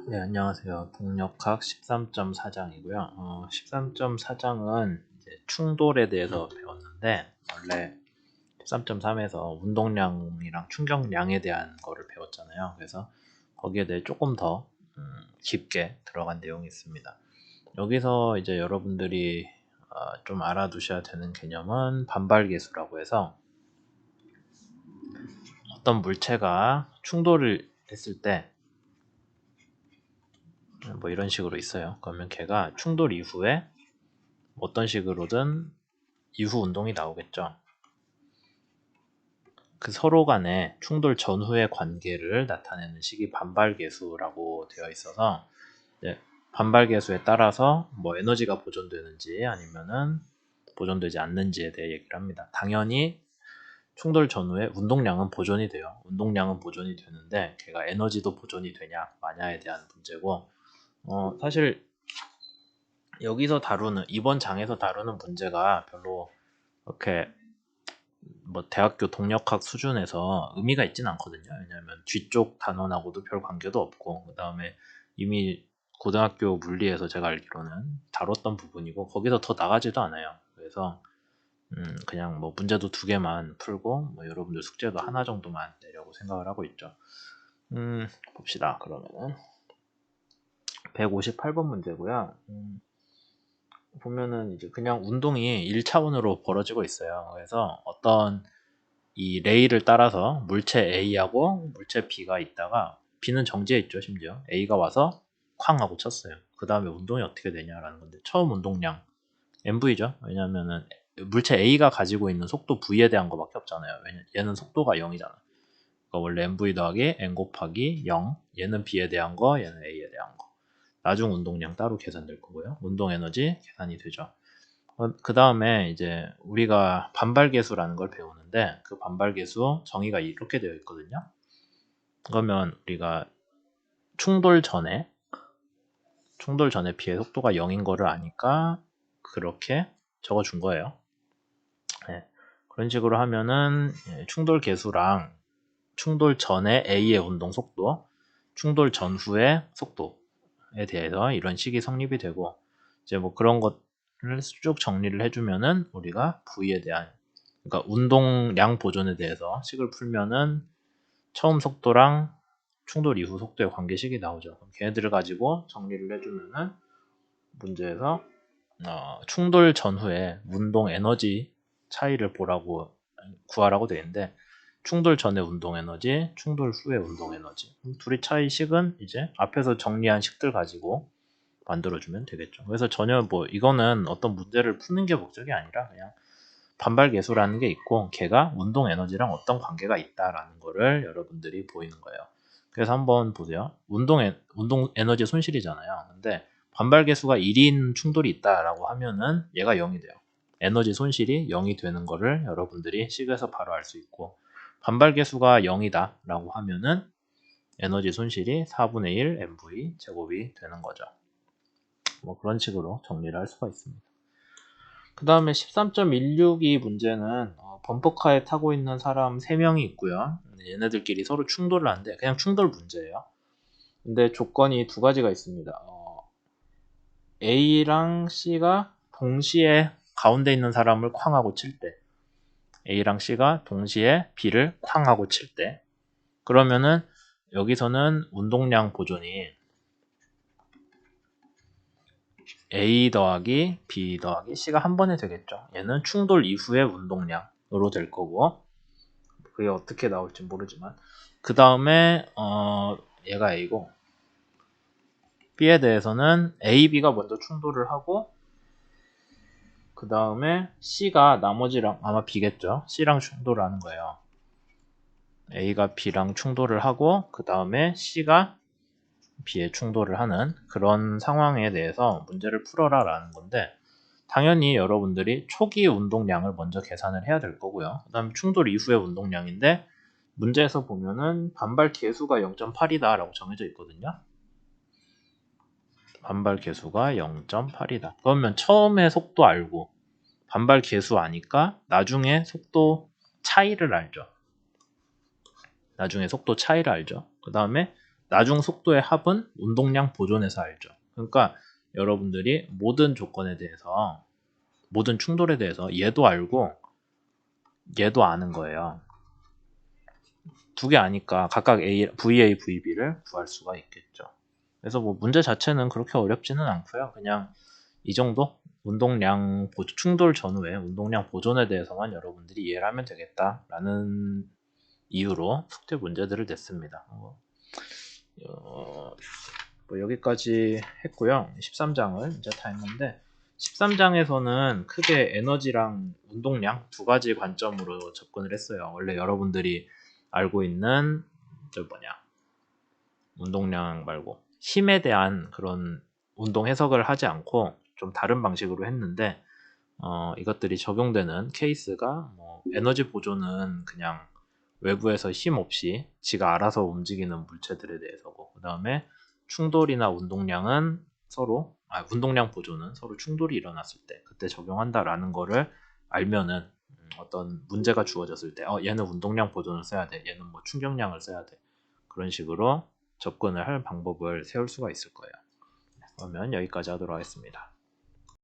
네, 안녕하세요. 동력학 13.4장이고요. 어, 13.4장은 충돌에 대해서 배웠는데 원래 13.3에서 운동량이랑 충격량에 대한 거를 배웠잖아요. 그래서 거기에 대해 조금 더 음, 깊게 들어간 내용이 있습니다. 여기서 이제 여러분들이 어, 좀 알아두셔야 되는 개념은 반발계수라고 해서 어떤 물체가 충돌을 했을 때 뭐 이런 식으로 있어요. 그러면 걔가 충돌 이후에 어떤 식으로든 이후 운동이 나오겠죠. 그 서로 간의 충돌 전후의 관계를 나타내는 식이 반발계수라고 되어 있어서 반발계수에 따라서 뭐 에너지가 보존되는지 아니면은 보존되지 않는지에 대해 얘기를 합니다. 당연히 충돌 전후에 운동량은 보존이 돼요. 운동량은 보존이 되는데 걔가 에너지도 보존이 되냐 마냐에 대한 문제고 어, 사실 여기서 다루는 이번 장에서 다루는 문제가 별로 이렇게 뭐 대학교 동력학 수준에서 의미가 있진 않거든요. 왜냐하면 뒤쪽 단원하고도 별 관계도 없고 그 다음에 이미 고등학교 물리에서 제가 알기로는 다뤘던 부분이고 거기서 더 나가지도 않아요. 그래서 음, 그냥 뭐 문제도 두 개만 풀고 뭐 여러분들 숙제도 하나 정도만 내려고 생각을 하고 있죠. 음, 봅시다. 그러면은 158번 문제고요. 음, 보면은 이제 그냥 운동이 1차원으로 벌어지고 있어요. 그래서 어떤 이 레일을 따라서 물체 A하고 물체 B가 있다가 B는 정지해 있죠, 심지어. A가 와서 쾅 하고 쳤어요. 그 다음에 운동이 어떻게 되냐라는 건데 처음 운동량 MV죠. 왜냐면은 물체 A가 가지고 있는 속도 V에 대한 거밖에 없잖아요. 왜냐 얘는 속도가 0이잖아. 그러니까 원래 MV 더하기 N 곱하기 0. 얘는 B에 대한 거, 얘는 거. 나중 운동량 따로 계산될 거고요. 운동 에너지 계산이 되죠. 어, 그 다음에 이제 우리가 반발계수라는 걸 배우는데 그 반발계수 정의가 이렇게 되어 있거든요. 그러면 우리가 충돌 전에 충돌 전에 비의 속도가 0인 거를 아니까 그렇게 적어준 거예요. 네. 그런 식으로 하면은 예, 충돌 계수랑 충돌 전에 A의 운동 속도, 충돌 전후의 속도 에 대해서 이런 식이 성립이 되고 이제 뭐 그런 것을 쭉 정리를 해주면은 우리가 V에 대한 그러니까 운동량 보존에 대해서 식을 풀면은 처음 속도랑 충돌 이후 속도의 관계식이 나오죠. 그럼 걔네들을 가지고 정리를 해주면은 문제에서 어, 충돌 전후에 운동 에너지 차이를 보라고 구하라고 되어 있는데 충돌 전의 운동 에너지, 충돌 후의 운동 에너지. 둘이 차이식은 이제 앞에서 정리한 식들 가지고 만들어주면 되겠죠. 그래서 전혀 뭐 이거는 어떤 문제를 푸는 게 목적이 아니라 그냥 반발 계수라는 게 있고 걔가 운동 에너지랑 어떤 관계가 있다라는 거를 여러분들이 보이는 거예요. 그래서 한번 보세요. 운동, 에, 운동 에너지 손실이잖아요. 근데 반발 계수가 1인 충돌이 있다라고 하면은 얘가 0이 돼요. 에너지 손실이 0이 되는 거를 여러분들이 식에서 바로 알 수 있고 반발 계수가 0이다 라고 하면은 에너지 손실이 4분의 1 MV 제곱이 되는 거죠. 뭐 그런 식으로 정리를 할 수가 있습니다. 그 다음에 13.162 문제는 어, 범퍼카에 타고 있는 사람 3명이 있고요. 얘네들끼리 서로 충돌을 하는데 그냥 충돌 문제예요. 근데 조건이 두 가지가 있습니다. 어, A랑 C가 동시에 가운데 있는 사람을 쾅 하고 칠 때 A랑 C가 동시에 B를 쾅 하고 칠 때. 그러면은 여기서는 운동량 보존이 A 더하기 B 더하기 C가 한 번에 되겠죠. 얘는 충돌 이후의 운동량으로 될 거고. 그게 어떻게 나올지 모르지만. 그 다음에 어 얘가 A고 B에 대해서는 A, B가 먼저 충돌을 하고 그 다음에 C가 나머지랑 아마 B겠죠. C랑 충돌을 하는 거예요. A가 B랑 충돌을 하고 그 다음에 C가 B에 충돌을 하는 그런 상황에 대해서 문제를 풀어라 라는 건데 당연히 여러분들이 초기 운동량을 먼저 계산을 해야 될 거고요. 그 다음에 충돌 이후의 운동량인데 문제에서 보면은 반발 계수가 0.8이다 라고 정해져 있거든요. 반발 계수가 0.8이다. 그러면 처음에 속도 알고 반발 계수 아니까 나중에 속도 차이를 알죠. 나중에 속도 차이를 알죠. 그 다음에 나중 속도의 합은 운동량 보존에서 알죠. 그러니까 여러분들이 모든 조건에 대해서 모든 충돌에 대해서 얘도 알고 얘도 아는 거예요. 두 개 아니까 각각 A, VA, VB를 구할 수가 있겠죠. 그래서 뭐 문제 자체는 그렇게 어렵지는 않고요. 그냥 이 정도 운동량 보- 충돌 전후에 운동량 보존에 대해서만 여러분들이 이해를 하면 되겠다라는 이유로 숙제 문제들을 냈습니다. 어, 어, 뭐 여기까지 했고요. 13장을 이제 다 했는데 13장에서는 크게 에너지랑 운동량 두 가지 관점으로 접근을 했어요. 원래 여러분들이 알고 있는 저 뭐냐 운동량 말고 힘에 대한 그런 운동 해석을 하지 않고 좀 다른 방식으로 했는데 어, 이것들이 적용되는 케이스가 뭐 에너지 보존은 그냥 외부에서 힘 없이 지가 알아서 움직이는 물체들에 대해서고 그 다음에 충돌이나 운동량은 서로 아, 운동량 보존은 서로 충돌이 일어났을 때 그때 적용한다라는 거를 알면은 음, 어떤 문제가 주어졌을 때 어, 얘는 운동량 보존을 써야 돼 얘는 뭐 충격량을 써야 돼 그런 식으로 접근을 할 방법을 세울 수가 있을 거예요. 그러면 여기까지 하도록 하겠습니다